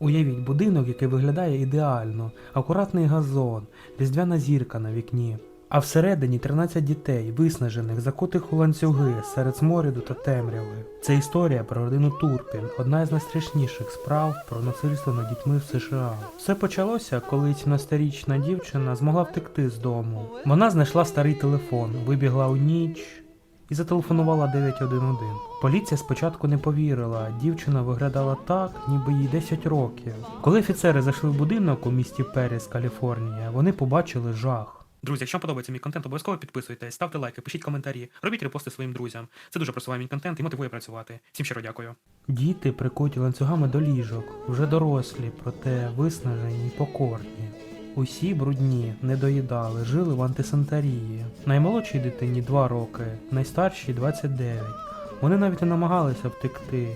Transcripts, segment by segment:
Уявіть будинок, який виглядає ідеально, акуратний газон, різдвяна зірка на вікні. А всередині 13 дітей, виснажених, закутих у ланцюги серед сморіду та темряви. Це історія про родину Турпін, одна із найстрашніших справ про насильство над дітьми в США. Все почалося, коли 17-річна дівчина змогла втекти з дому. Вона знайшла старий телефон, вибігла у ніч і зателефонувала 911. Поліція спочатку не повірила, дівчина виглядала так, ніби їй 10 років. Коли офіцери зайшли в будинок у місті Періс, Каліфорнія, вони побачили жах. Друзі, якщо вам подобається мій контент, обов'язково підписуйтесь, ставте лайки, пишіть коментарі, робіть репости своїм друзям. Це дуже просуває мій контент і мотивує працювати. Всім щиро дякую. Діти прикуті ланцюгами до ліжок, вже дорослі, проте виснажені й покорні. Усі брудні, не доїдали, жили в антисанітарії. Наймолодшій дитині 2 роки, найстаршій 29. Вони навіть не намагалися втекти,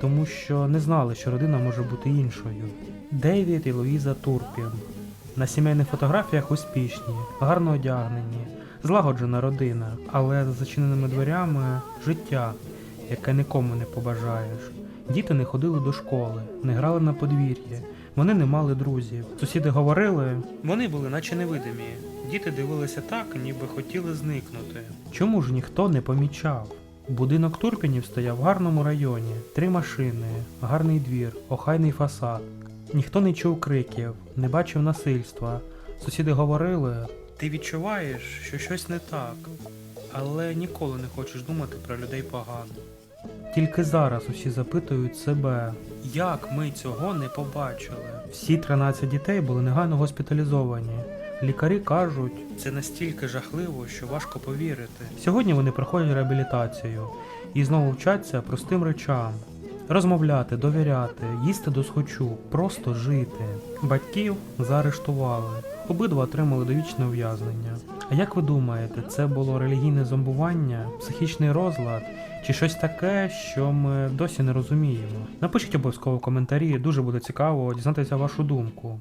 тому що не знали, що родина може бути іншою. Дейвід і Луїза Турпін. На сімейних фотографіях успішні, гарно одягнені, злагоджена родина, але за зачиненими дверями життя, яке нікому не побажаєш. Діти не ходили до школи, не грали на подвір'ї, вони не мали друзів. Сусіди говорили, вони були наче невидимі. Діти дивилися так, ніби хотіли зникнути. Чому ж ніхто не помічав? Будинок Турпінів стояв в гарному районі, три машини, гарний двір, охайний фасад. Ніхто не чув криків, не бачив насильства. Сусіди говорили: ти відчуваєш, що щось не так, але ніколи не хочеш думати про людей погано. Тільки зараз усі запитують себе, як ми цього не побачили. Всі 13 дітей були негайно госпіталізовані. Лікарі кажуть, це настільки жахливо, що важко повірити. Сьогодні вони проходять реабілітацію і знову вчаться простим речам: розмовляти, довіряти, їсти до схочу, просто жити. Батьків заарештували. Обидва отримали довічне ув'язнення. А як ви думаєте, це було релігійне зомбування, психічний розлад чи щось таке, що ми досі не розуміємо? Напишіть обов'язково коментарі, дуже буде цікаво дізнатися вашу думку.